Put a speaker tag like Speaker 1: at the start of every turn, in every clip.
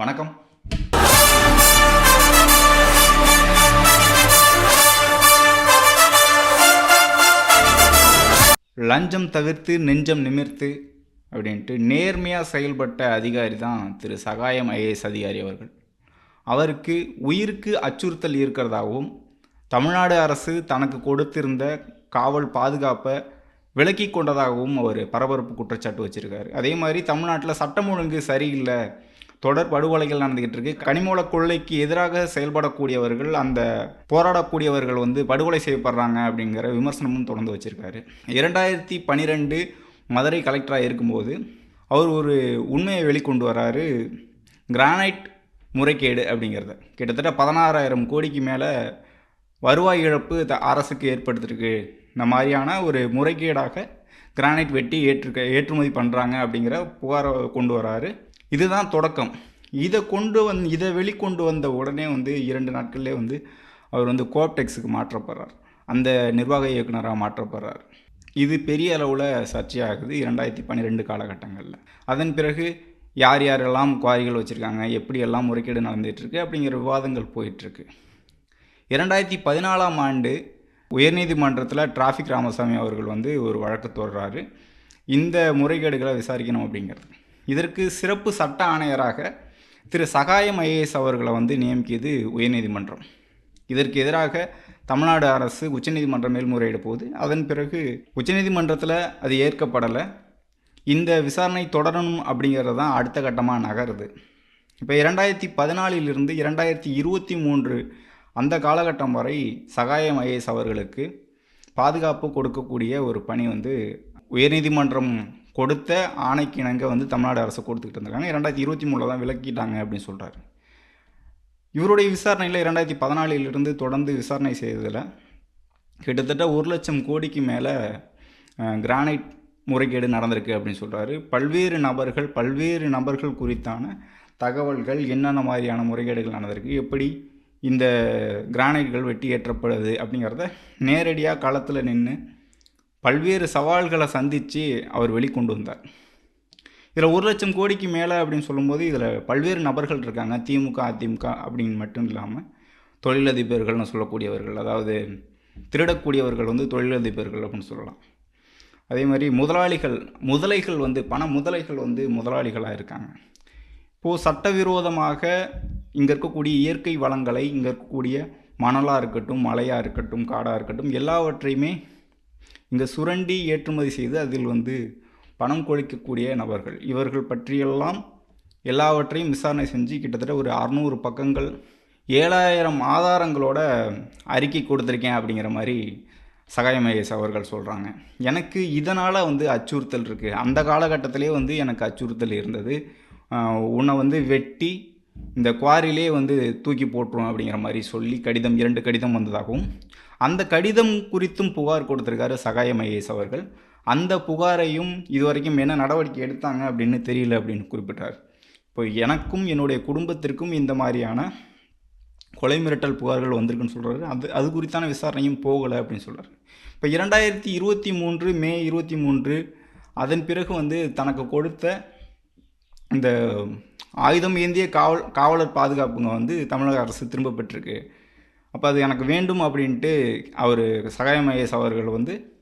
Speaker 1: வணக்கம். லஞ்சம் தவிர்த்து நெஞ்சம் நிமிர்த்து அப்படின்ட்டு நேர்மையாக செயல்பட்ட அதிகாரி தான் திரு சகாயம் ஐஏஎஸ் அதிகாரி அவர்கள். அவருக்கு உயிருக்கு அச்சுறுத்தல் இருக்கிறதாகவும் தமிழ்நாடு அரசு தனக்கு கொடுத்திருந்த காவல் பாதுகாப்பை விலக்கி கொண்டதாகவும் அவர் பரபரப்பு குற்றச்சாட்டு வச்சிருக்காரு. அதே மாதிரி தமிழ்நாட்டில் சட்டம் ஒழுங்கு சரியில்லை தொடர் படுகொலைகள் நடந்துகிட்டு இருக்கு. கனிமூல கொள்ளைக்கு எதிராக செயல்படக்கூடியவர்கள் அந்த போராடக்கூடியவர்கள் வந்து படுகொலை செய்யப்படுறாங்க அப்படிங்கிற விமர்சனமும் தொடர்ந்து வச்சிருக்காரு. இரண்டாயிரத்தி பனிரெண்டு மதுரை கலெக்டராக இருக்கும்போது அவர் ஒரு உண்மையை வெளிக்கொண்டு வராரு. கிரானைட் முறைகேடு அப்படிங்கிறத. கிட்டத்தட்ட பதினாறாயிரம் கோடிக்கு மேலே வருவாய் இழப்பு த அரசுக்கு ஏற்படுத்திருக்கு. இந்த மாதிரியான ஒரு முறைகேடாக கிரானைட் வெட்டி ஏற்று ஏற்றுமதி பண்ணுறாங்க அப்படிங்கிற புகாரை கொண்டு வராரு. இதுதான் தொடக்கம். இதை கொண்டு வந் இதை வெளிக்கொண்டு வந்த உடனே வந்து இரண்டு நாட்கள்லேயே வந்து அவர் வந்து கோப்டெக்ஸுக்கு மாற்றப்படுறார். அந்த நிர்வாக இயக்குனராக மாற்றப்படுறார். இது பெரிய அளவில் சர்ச்சையாகுது இரண்டாயிரத்தி பன்னிரெண்டு காலகட்டங்களில். அதன் பிறகு யார் யாரெல்லாம் குவாரிகள் வச்சுருக்காங்க எப்படியெல்லாம் முறைகேடு நடந்துகிட்ருக்கு அப்படிங்கிற விவாதங்கள் போயிட்டுருக்கு இரண்டாயிரத்தி பதினாலாம் ஆண்டு உயர்நீதிமன்றத்தில் டிராஃபிக் ராமசாமி அவர்கள் வந்து ஒரு வழக்கு தொடர்றாரு இந்த முறைகேடுகளை விசாரிக்கணும் அப்படிங்கிறது. இதற்கு சிறப்பு சட்ட ஆணையராக திரு சகாயம் ஐஏஎஸ் அவர்களை வந்து நியமிக்கியது உயர்நீதிமன்றம். இதற்கு எதிராக தமிழ்நாடு அரசு உச்சநீதிமன்றம் மேல்முறையிட போது அதன் பிறகு உச்சநீதிமன்றத்தில் அது ஏற்கப்படலை. இந்த விசாரணை தொடரணும் அப்படிங்கிறது தான் அடுத்த கட்டமாக நகருது. இப்போ இரண்டாயிரத்தி பதினாலிலிருந்து இரண்டாயிரத்தி இருபத்தி மூன்று அந்த காலகட்டம் வரை சகாயம் ஐஏஎஸ் அவர்களுக்கு பாதுகாப்பு கொடுக்கக்கூடிய ஒரு பணி வந்து உயர்நீதிமன்றம் கொடுத்த ஆணைக்கு இணங்க வந்து தமிழ்நாடு அரசு கொடுத்துக்கிட்டு இருந்திருக்காங்க. இரண்டாயிரத்தி இருபத்தி மூணில் தான் விளக்கிட்டாங்க அப்படின்னு சொல்கிறாரு இவருடைய விசாரணையில் இரண்டாயிரத்தி பதினாலிலிருந்து தொடர்ந்து விசாரணை செய்ததில் கிட்டத்தட்ட ஒரு லட்சம் கோடிக்கு மேலே கிரானைட் முறைகேடு நடந்திருக்கு அப்படின்னு சொல்கிறாரு பல்வேறு நபர்கள் பல்வேறு நபர்கள் குறித்தான தகவல்கள் என்னென்ன மாதிரியான முறைகேடுகள் நடந்திருக்கு எப்படி இந்த கிரானைட்கள் வெட்டி ஏற்றப்படுது அப்படிங்கிறத நேரடியாக களத்தில் நின்று பல்வேறு சவால்களை சந்தித்து அவர் வெளிக்கொண்டு வந்தார். இதில் ஒரு லட்சம் கோடிக்கு மேலே அப்படின்னு சொல்லும்போது இதில் பல்வேறு நபர்கள் இருக்காங்க. திமுக அதிமுக அப்படின்னு மட்டும் இல்லாமல் தொழிலதிபர்கள்னு சொல்லக்கூடியவர்கள் அதாவது திருடக்கூடியவர்கள் வந்து தொழிலதிபர்கள் அப்படின்னு சொல்லலாம். அதே மாதிரி முதலாளிகள் முதலைகள் வந்து பண முதலைகள் வந்து முதலாளிகளாக இருக்காங்க. இப்போது சட்டவிரோதமாக இங்கே இருக்கக்கூடிய இயற்கை வளங்களை இங்கே இருக்கக்கூடிய மணலாக இருக்கட்டும் மலையாக இருக்கட்டும் காடாக இருக்கட்டும் எல்லாவற்றையுமே இங்கே சுரண்டி ஏற்றுமதி செய்து அதில் வந்து பணம் கொழிக்கக்கூடிய நபர்கள். இவர்கள் பற்றியெல்லாம் எல்லாவற்றையும் விசாரணை செஞ்சு கிட்டத்தட்ட ஒரு அறநூறு பக்கங்கள் ஏழாயிரம் ஆதாரங்களோட அறிக்கை கொடுத்துருக்கேன் அப்படிங்கிற மாதிரி சகாயமகேஷ் அவர்கள் சொல்கிறாங்க எனக்கு இதனால் வந்து அச்சுறுத்தல் இருக்குது அந்த காலகட்டத்திலே வந்து எனக்கு அச்சுறுத்தல் இருந்தது. உன்னை வந்து வெட்டி இந்த குவாரிலே வந்து தூக்கி போட்டுரும் அப்படிங்கிற மாதிரி சொல்லி கடிதம் இரண்டு கடிதம் வந்ததாகவும் அந்த கடிதம் குறித்தும் புகார் கொடுத்துருக்காரு சகாய மகேஷ் அவர்கள். அந்த புகாரையும் இதுவரைக்கும் என்ன நடவடிக்கை எடுத்தாங்க அப்படின்னு தெரியல அப்படின்னு குறிப்பிட்டார். இப்போ எனக்கும் என்னுடைய குடும்பத்திற்கும் இந்த மாதிரியான கொலை மிரட்டல் புகார்கள் வந்திருக்குன்னு சொல்கிறாரு அது அது குறித்தான விசாரணையும் போகலை அப்படின்னு சொல்கிறார் இப்போ இரண்டாயிரத்தி இருபத்தி மூன்று மே இருபத்தி மூன்று அதன் பிறகு வந்து தனக்கு கொடுத்த இந்த ஆயுதம் ஏந்திய காவல் காவலர் பாதுகாப்புங்க வந்து தமிழக அரசு திரும்ப பெற்றிருக்கு. அப்போ அது எனக்கு வேண்டும் அப்படின்ட்டு அவர் சகாயம் ஐஎஸ் அவர்கள் வந்து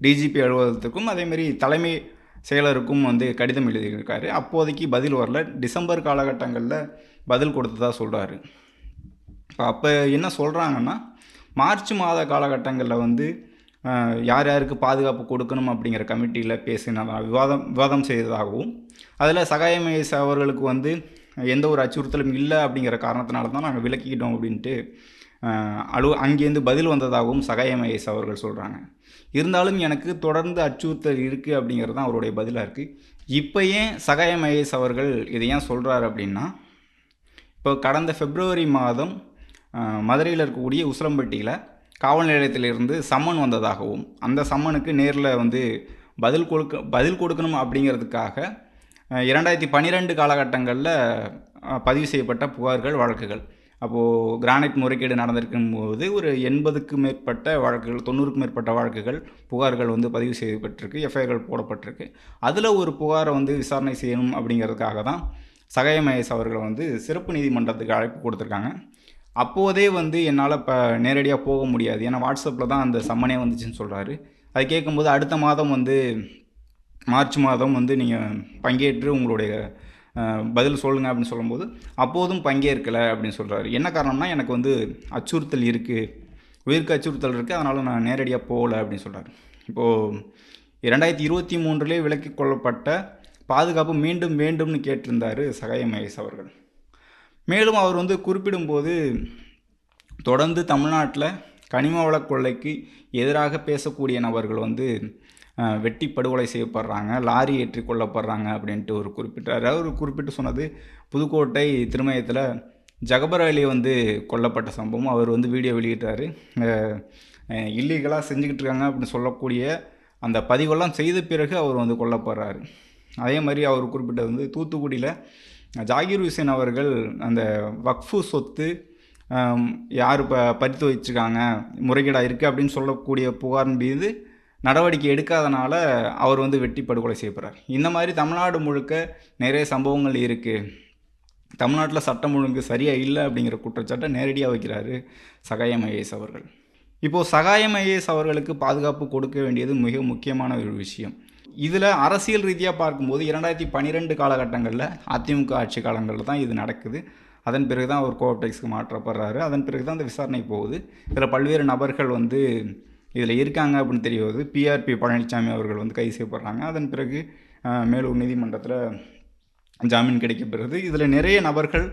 Speaker 1: டிஜிபி அலுவலகத்துக்கும் அதேமாரி தலைமை செயலருக்கும் வந்து கடிதம் எழுதியிருக்காரு. அப்போதைக்கு பதில் வரல. டிசம்பர் காலகட்டங்களில் பதில் கொடுத்ததாக சொல்கிறாரு இப்போ அப்போ என்ன சொல்கிறாங்கன்னா மார்ச் மாத காலகட்டங்களில் வந்து யார் யாருக்கு பாதுகாப்பு கொடுக்கணும் அப்படிங்கிற கமிட்டியில் பேசின விவாதம் விவாதம் செய்ததாகவும் அதில் சகாயமேஸ் அவர்களுக்கு வந்து எந்த ஒரு அச்சுறுத்தலும் இல்லை அப்படிங்கிற காரணத்தினால தான் நாங்கள் விலக்கிக்கிட்டோம் அப்படின்ட்டு அலு அங்கேருந்து பதில் வந்ததாகவும் சகாயமேஸ் அவர்கள் சொல்கிறாங்க இருந்தாலும் எனக்கு தொடர்ந்து அச்சுறுத்தல் இருக்குது அப்படிங்கிறது தான் அவருடைய பதிலாக இருக்குது இப்போ ஏன் சகாயமேஸ் அவர்கள் இதை ஏன் சொல்கிறார் அப்படின்னா இப்போ கடந்த பிப்ரவரி மாதம் மதுரையில் இருக்கக்கூடிய உசிலம்பட்டியில் காவல் நிலையத்திலிருந்து சம்மன் வந்ததாகவும் அந்த சம்மனுக்கு நேரில் வந்து பதில் கொடுக்க பதில் கொடுக்கணும் அப்படிங்கிறதுக்காக இரண்டாயிரத்தி பன்னிரெண்டு காலகட்டங்களில் பதிவு செய்யப்பட்ட புகார்கள் வழக்குகள். அப்போது கிரானைட் முறைகேடு நடந்திருக்கும் போது ஒரு எண்பதுக்கு மேற்பட்ட வழக்குகள் தொண்ணூறுக்கும் மேற்பட்ட வழக்குகள் புகார்கள் வந்து பதிவு செய்யப்பட்டிருக்கு எஃப்ஐஆர்கள் போடப்பட்டிருக்கு. அதில் ஒரு புகாரை வந்து விசாரணை செய்யணும் அப்படிங்கிறதுக்காக தான் சகய மகேஷ் அவர்களை வந்து சிறப்பு நீதிமன்றத்துக்கு அழைப்பு கொடுத்துருக்காங்க. அப்போதே வந்து என்னால் இப்போ நேரடியாக போக முடியாது. ஏன்னா வாட்ஸ்அப்பில் தான் அந்த சம்மனே வந்துச்சுன்னு சொல்கிறாரு அது கேட்கும்போது அடுத்த மாதம் வந்து மார்ச் மாதம் வந்து நீங்கள் பங்கேற்று உங்களுடைய பதில் சொல்லுங்கள் அப்படின்னு சொல்லும்போது அப்போதும் பங்கேற்கலை அப்படின்னு சொல்கிறாரு என்ன காரணம்னா எனக்கு வந்து அச்சுறுத்தல் இருக்குது உயிருக்கு அச்சுறுத்தல் இருக்குது அதனால் நான் நேரடியாக போகலை அப்படின்னு சொல்கிறாரு இப்போது இரண்டாயிரத்தி இருபத்தி மூன்றுலேயே விலக்கிக் கொள்ளப்பட்ட பாதுகாப்பு மீண்டும் வேண்டும்னு கேட்டிருந்தார் சகாய மகேஷ் அவர்கள். மேலும் அவர் வந்து குறிப்பிடும்போது தொடர்ந்து தமிழ்நாட்டில் கனிம வள கொள்ளைக்கு எதிராக பேசக்கூடிய நபர்கள் வந்து வெட்டி படுகொலை செய்யப்படுறாங்க லாரி ஏற்றி கொல்லப்படுறாங்க அப்படின்ட்டு ஒரு குறிப்பிட்டார். அவர் குறிப்பிட்டு சொன்னது புதுக்கோட்டை திருமயத்தில் ஜகபர் அலி வந்து கொல்லப்பட்ட சம்பவம். அவர் வந்து வீடியோ வெளியிட்டார். இல்லீகலாக செஞ்சுக்கிட்டு இருக்காங்க அப்படின்னு சொல்லக்கூடிய அந்த பதிவெல்லாம் செய்த பிறகு அவர் வந்து கொல்லப்படுறாரு. அதே மாதிரி அவர் குறிப்பிட்டது வந்து தூத்துக்குடியில் ஜாகிர் ஹுசேன் அவர்கள் அந்த வக்ஃபு சொத்து யார் ப பறித்து வச்சுருக்காங்க முறைகேடாக இருக்குது அப்படின்னு சொல்லக்கூடிய புகார் மீது நடவடிக்கை எடுக்காதனால அவர் வந்து வெட்டி படுகொலை செய்யப்படுறார் இந்த மாதிரி தமிழ்நாடு முழுக்க நிறைய சம்பவங்கள் இருக்குது தமிழ்நாட்டில் சட்டம் ஒழுங்கு சரியாக இல்லை அப்படிங்கிற குற்றச்சாட்டை நேரடியாக வைக்கிறாரு சகாய மகேஷ் அவர்கள். இப்போது சகாய மகேஷ் அவர்களுக்கு பாதுகாப்பு கொடுக்க வேண்டியது மிக முக்கியமான ஒரு விஷயம். இதில் அரசியல் ரீதியாக பார்க்கும்போது இரண்டாயிரத்தி பன்னிரெண்டு காலகட்டங்களில் அதிமுக ஆட்சி காலங்களில் தான் இது நடக்குது. அதன் பிறகு தான் அவர் கோஆப்டெக்ஸ்க்கு மாற்றப்படுறாரு. அதன் பிறகு தான் அந்த விசாரணை போகுது. இதில் பல்வேறு நபர்கள் வந்து இதில் இருக்காங்க அப்படின்னு தெரிய வருது பிஆர்பி பழனிசாமி அவர்கள் வந்து கைது செய்யப்படுறாங்க. அதன் பிறகு மேலூர் நீதிமன்றத்தில் ஜாமீன் கிடைக்கப்படுறது இதில் நிறைய நபர்கள்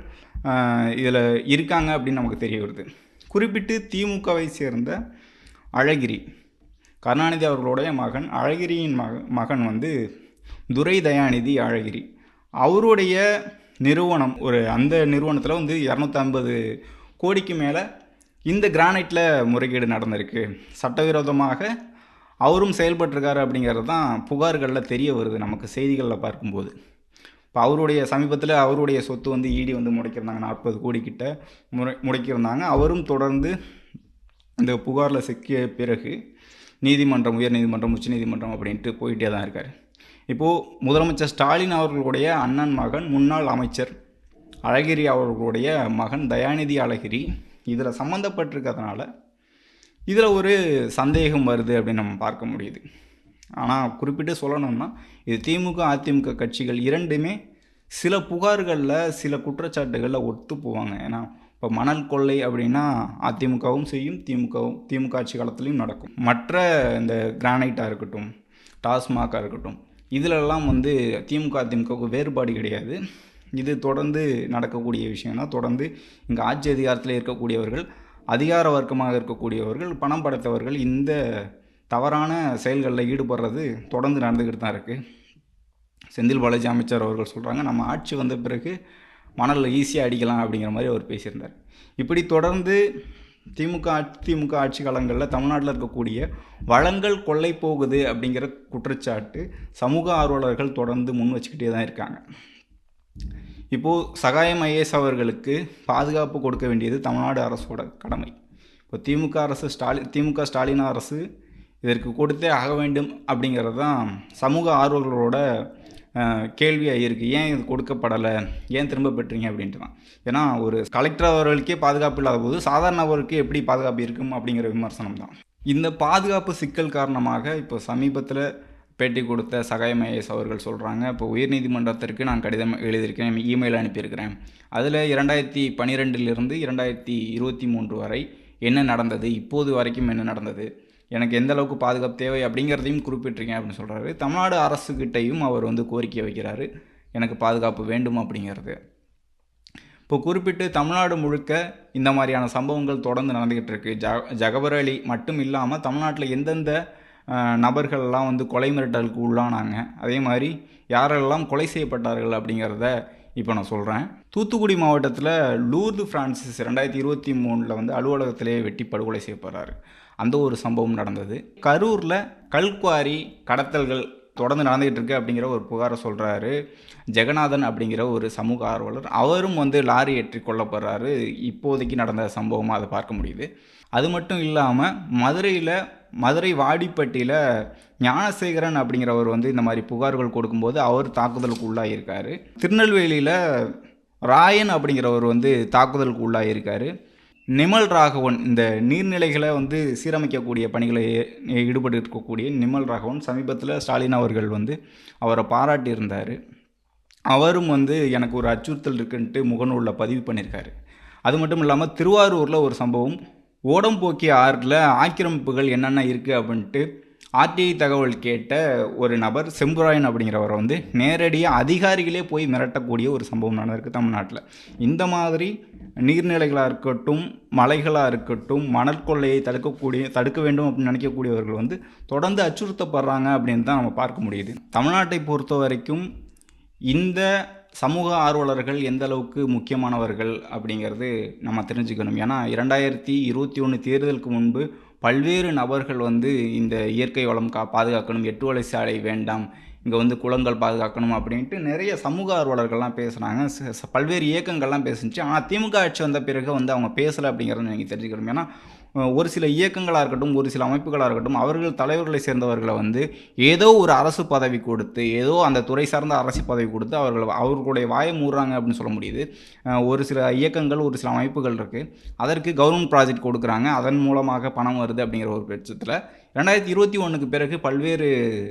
Speaker 1: இதில் இருக்காங்க அப்படின்னு நமக்கு தெரிய வருது. குறிப்பிட்டு திமுகவை சேர்ந்த அழகிரி கருணாநிதி அவர்களுடைய மகன் அழகிரியின் மக மகன் வந்து துரை தயாநிதி அழகிரி. அவருடைய நிறுவனம் ஒரு அந்த நிறுவனத்தில் வந்து இரநூத்தம்பது கோடிக்கு மேலே இந்த கிரானைட்டில் முறைகேடு நடந்திருக்கு. சட்டவிரோதமாக அவரும் செயல்பட்டிருக்காரு அப்படிங்கிறது தான் புகார்களில் தெரிய வருது நமக்கு செய்திகளில் பார்க்கும்போது. இப்போ அவருடைய சமீபத்தில் அவருடைய சொத்து வந்து ஈடி வந்து முடைக்கிருந்தாங்க நாற்பது கோடி கிட்ட முறை முடைக்கிருந்தாங்க அவரும் தொடர்ந்து இந்த புகாரில் சிக்கிய பிறகு நீதிமன்றம் உயர் நீதிமன்றம் உச்ச நீதிமன்றம் அப்படின்ட்டு போயிட்டே தான் இருக்கார். இப்போது முதலமைச்சர் ஸ்டாலின் அவர்களுடைய அண்ணன் மகன் முன்னாள் அமைச்சர் அழகிரி அவர்களுடைய மகன் தயாநிதி அழகிரி இதில் சம்மந்தப்பட்டிருக்கிறதுனால இதில் ஒரு சந்தேகம் வருது அப்படின்னு நம்ம பார்க்க முடியுது. ஆனால் குறிப்பிட்டு சொல்லணும்னா இது திமுக அதிமுக கட்சிகள் இரண்டுமே சில புகார்களில் சில குற்றச்சாட்டுகளில் ஒத்து போவாங்க. ஏன்னா இப்போ மணல் கொள்ளை அப்படின்னா அதிமுகவும் செய்யும் திமுகவும் திமுக ஆட்சி காலத்துலேயும் நடக்கும். மற்ற இந்த கிரானைட்டாக இருக்கட்டும் டாஸ்மாகாக இருக்கட்டும் இதிலெல்லாம் வந்து திமுக அதிமுகவுக்கு வேறுபாடு கிடையாது. இது தொடர்ந்து நடக்கக்கூடிய விஷயம்னா தொடர்ந்து இங்கே ஆட்சி அதிகாரத்தில் இருக்கக்கூடியவர்கள் அதிகார வர்க்கமாக இருக்கக்கூடியவர்கள் பணம் படைத்தவர்கள் இந்த தவறான செயல்களில் ஈடுபடுறது தொடர்ந்து நடந்துக்கிட்டு தான் இருக்குது செந்தில் பாலாஜி அமைச்சர் அவர்கள் சொல்கிறாங்க நம்ம ஆட்சி வந்த பிறகு மணலில் ஈஸியாக அடிக்கலாம் அப்படிங்கிற மாதிரி அவர் பேசியிருந்தார். இப்படி தொடர்ந்து திமுக அதிமுக திமுக ஆட்சி காலங்களில் தமிழ்நாட்டில் இருக்கக்கூடிய வளங்கள் கொள்ளை போகுது அப்படிங்கிற குற்றச்சாட்டு சமூக ஆர்வலர்கள் தொடர்ந்து முன் வச்சுக்கிட்டே தான் இருக்காங்க. இப்போது சகாயம் ஐஏஎஸ் அவர்களுக்கு பாதுகாப்பு கொடுக்க வேண்டியது தமிழ்நாடு அரசோட கடமை. இப்போ திமுக அரசு ஸ்டாலின் திமுக ஸ்டாலின் அரசு இதற்கு கொடுத்தே ஆக வேண்டும் அப்படிங்கிறது தான் சமூக ஆர்வலர்களோட கேள்வியாக இருக்குது ஏன் இது கொடுக்கப்படலை? ஏன் திரும்ப பெற்றீங்க அப்படின்ட்டு தான் ஏன்னா ஒரு கலெக்டர் அவர்களுக்கே பாதுகாப்பு இல்லாத போது சாதாரண அவருக்கு எப்படி பாதுகாப்பு இருக்கும் அப்படிங்கிற விமர்சனம் தான். இந்த பாதுகாப்பு சிக்கல் காரணமாக இப்போ சமீபத்தில் பேட்டி கொடுத்த சகாயம் அவர்கள் சொல்கிறாங்க இப்போ உயர்நீதிமன்றத்திற்கு நான் கடிதம் எழுதியிருக்கேன் இமெயில் அனுப்பியிருக்கிறேன். அதில் இரண்டாயிரத்தி பன்னிரெண்டிலிருந்து இரண்டாயிரத்தி இருபத்தி மூன்று வரை என்ன நடந்தது? இப்போது வரைக்கும் என்ன நடந்தது? எனக்கு எந்த அளவுக்கு பாதுகாப்பு தேவை அப்படிங்கிறதையும் குறிப்பிட்டிருக்கேன் அப்படின்னு சொல்கிறாரு தமிழ்நாடு அரசுக்கிட்டையும் அவர் வந்து கோரிக்கை வைக்கிறாரு. எனக்கு பாதுகாப்பு வேண்டும் அப்படிங்கிறது. இப்போ குறிப்பிட்டு தமிழ்நாடு முழுக்க இந்த மாதிரியான சம்பவங்கள் தொடர்ந்து நடந்துக்கிட்டு இருக்கு. ஜ ஜகபர் அலி மட்டும் இல்லாமல் தமிழ்நாட்டில் எந்தெந்த நபர்கள்லாம் வந்து கொலை மிரட்டலுக்கு உள்ளானாங்க. அதே மாதிரி யாரெல்லாம் கொலை செய்யப்பட்டார்கள் அப்படிங்கிறத இப்போ நான் சொல்கிறேன் தூத்துக்குடி மாவட்டத்தில் லூர்து பிரான்சிஸ் ரெண்டாயிரத்தி இருபத்தி மூணில் வந்து அலுவலகத்திலே வெட்டி படுகொலை செய்யப்படுறாரு. அந்த ஒரு சம்பவம் நடந்தது. கரூரில் கல்குவாரி கடத்தல்கள் தொடர்ந்து நடந்துகிட்டு இருக்கு அப்படிங்கிற ஒரு புகாரை சொல்கிறாரு ஜெகநாதன் அப்படிங்கிற ஒரு சமூக ஆர்வலர். அவரும் வந்து லாரி ஏற்றி கொல்லப்படுறாரு. இப்போதைக்கு நடந்த சம்பவமாக அதை பார்க்க முடியுது. அது மட்டும் இல்லாமல் மதுரையில் மதுரை வாடிப்பட்டியில் ஞானசேகரன் அப்படிங்கிறவர் வந்து இந்த மாதிரி புகார்கள் கொடுக்கும்போது அவர் தாக்குதலுக்கு உள்ளாகியிருக்காரு திருநெல்வேலியில் ராயன் அப்படிங்கிறவர் வந்து தாக்குதலுக்கு உள்ளாகியிருக்காரு நிமல் ராகவன் இந்த நீர்நிலைகளை வந்து சீரமைக்கக்கூடிய பணிகளை ஈடுபட்டு இருக்கக்கூடிய நிமல் ராகவன் சமீபத்தில் ஸ்டாலின் அவர்கள் வந்து அவரை பாராட்டியிருந்தார். அவரும் வந்து எனக்கு ஒரு அச்சுறுத்தல் இருக்குன்ட்டு முகநூலில் பதிவு பண்ணியிருக்காரு. அது மட்டும் இல்லாமல் திருவாரூரில் ஒரு சம்பவம் ஓடம்போக்கி ஆறில் ஆக்கிரமிப்புகள் என்னென்ன இருக்குது அப்படின்ட்டு ஆர்டிஐ தகவல் கேட்ட ஒரு நபர் செம்புராயன் அப்படிங்கிறவரை வந்து நேரடியாக அதிகாரிகளே போய் மிரட்டக்கூடிய ஒரு சம்பவம் நடந்திருக்கு தமிழ்நாட்டில். இந்த மாதிரி நீர்நிலைகளாக இருக்கட்டும் மலைகளாக இருக்கட்டும் மணல் கொள்ளையை தடுக்கக்கூடிய தடுக்க வேண்டும் அப்படின்னு நினைக்கக்கூடியவர்கள் வந்து தொடர்ந்து அச்சுறுத்தப்படுறாங்க அப்படின்னு தான் நம்ம பார்க்க முடியுது. தமிழ்நாட்டை பொறுத்த வரைக்கும் இந்த சமூக ஆர்வலர்கள் எந்த அளவுக்கு முக்கியமானவர்கள் அப்படிங்கிறது நம்ம தெரிஞ்சுக்கணும். ஏன்னா இரண்டாயிரத்தி இருபத்தி ஒன்று தேர்தலுக்கு முன்பு பல்வேறு நபர்கள் வந்து இந்த இயற்கை வளம் கா பாதுகாக்கணும் எட்டு வழி சாலை வேண்டாம் இங்கே வந்து குளங்கள் பாதுகாக்கணும் அப்படின்ட்டு நிறைய சமூக ஆர்வலர்கள்லாம் பேசுகிறாங்க ச- பல்வேறு இயக்கங்கள்லாம் பேசுனுச்சு ஆனால் திமுக ஆட்சி வந்த பிறகு வந்து அவங்க பேசலை அப்படிங்கிறத நீங்கள் தெரிஞ்சுக்கணும். ஏன்னா ஒரு சில இயக்கங்களாக இருக்கட்டும் ஒரு சில அமைப்புகளாக இருக்கட்டும் அவர்கள் தலைவர்களை சேர்ந்தவர்களை வந்து ஏதோ ஒரு அரசு பதவி கொடுத்து ஏதோ அந்த துறை சார்ந்த அரசு பதவி கொடுத்து அவர்கள் அவர்களுடைய வாயை மூடுறாங்க அப்படின்னு சொல்ல முடியுது. ஒரு சில இயக்கங்கள் ஒரு சில அமைப்புகள் இருக்குது அதற்கு கவர்மெண்ட் ப்ராஜெக்ட் கொடுக்குறாங்க. அதன் மூலமாக பணம் வருது அப்படிங்கிற ஒரு பட்சத்தில். ரெண்டாயிரத்தி இருபத்தி ஒன்றுக்கு பிறகு பல்வேறு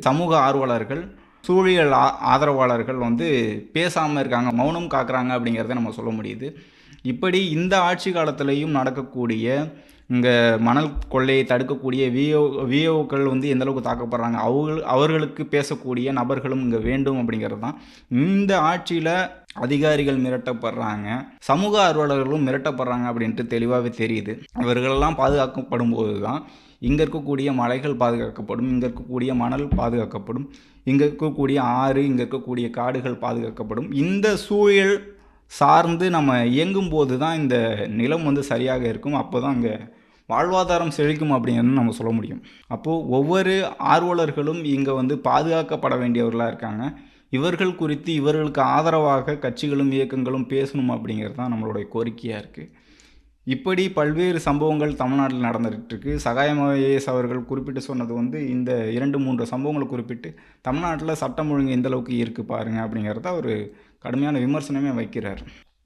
Speaker 1: சமூக ஆர்வலர்கள் சூழியல் ஆதரவாளர்கள் வந்து பேசாமல் இருக்காங்க மௌனம் காக்குறாங்க அப்படிங்கிறத நம்ம சொல்ல முடியுது. இப்படி இந்த ஆட்சி காலத்திலையும் நடக்கக்கூடிய இங்கே மணல் கொள்ளையை தடுக்கக்கூடிய விஓ விஓக்கள் வந்து எந்தளவுக்கு தாக்கப்படுறாங்க? அவர்கள் அவர்களுக்கு பேசக்கூடிய நபர்களும் இங்கே வேண்டும் அப்படிங்கிறது தான். இந்த ஆட்சியில் அதிகாரிகள் மிரட்டப்படுறாங்க. சமூக ஆர்வலர்களும் மிரட்டப்படுறாங்க அப்படின்ட்டு தெளிவாகவே தெரியுது. இவர்களெல்லாம் பாதுகாக்கப்படும் போது தான் இங்கே இருக்கக்கூடிய மலைகள் பாதுகாக்கப்படும் இங்கே இருக்கக்கூடிய மணல் பாதுகாக்கப்படும் இங்கே இருக்கக்கூடிய ஆறு இங்கே இருக்கக்கூடிய காடுகள் பாதுகாக்கப்படும். இந்த சூழல் சார்ந்து நம்ம இயங்கும் போது தான் இந்த நிலம் வந்து சரியாக இருக்கும். அப்போ தான் அங்கே வாழ்வாதாரம் செழிக்கும் அப்படின்னு நம்ம சொல்ல முடியும். அப்போது ஒவ்வொரு ஆர்வலர்களும் இங்கே வந்து பாதுகாக்கப்பட வேண்டியவர்களாக இருக்காங்க. இவர்கள் குறித்து இவர்களுக்கு ஆதரவாக கட்சிகளும் இயக்கங்களும் பேசணும் அப்படிங்கிறது தான் நம்மளுடைய கோரிக்கையாக இருக்குது இப்படி பல்வேறு சம்பவங்கள் தமிழ்நாட்டில் நடந்துகிட்ருக்கு சகாயம சகாயம் ஐஏஎஸ் அவர்கள் குறிப்பிட்டு சொன்னது வந்து இந்த இரண்டு மூன்று சம்பவங்களை குறிப்பிட்டு தமிழ்நாட்டில் சட்டம் ஒழுங்கு எந்தளவுக்கு இருக்குது பாருங்க அப்படிங்கிறத ஒரு கடுமையான விமர்சனமே வைக்கிறார்.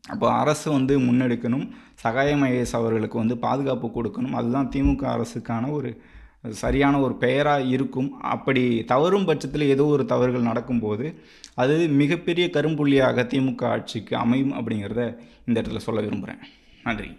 Speaker 1: அப்போ அரசு வந்து முன்னெடுக்கணும். சகாயம் ஐஏஎஸ் அவர்களுக்கு வந்து பாதுகாப்பு கொடுக்கணும். அதுதான் திமுக அரசுக்கான ஒரு சரியான ஒரு பெயராக இருக்கும். அப்படி தவறும் பட்சத்தில் ஏதோ ஒரு தவறுகள் நடக்கும்போது அது மிகப்பெரிய கரும்புள்ளியாக திமுக ஆட்சிக்கு அமையும் அப்படிங்கிறத இந்த இடத்துல சொல்ல விரும்புகிறேன் நன்றி.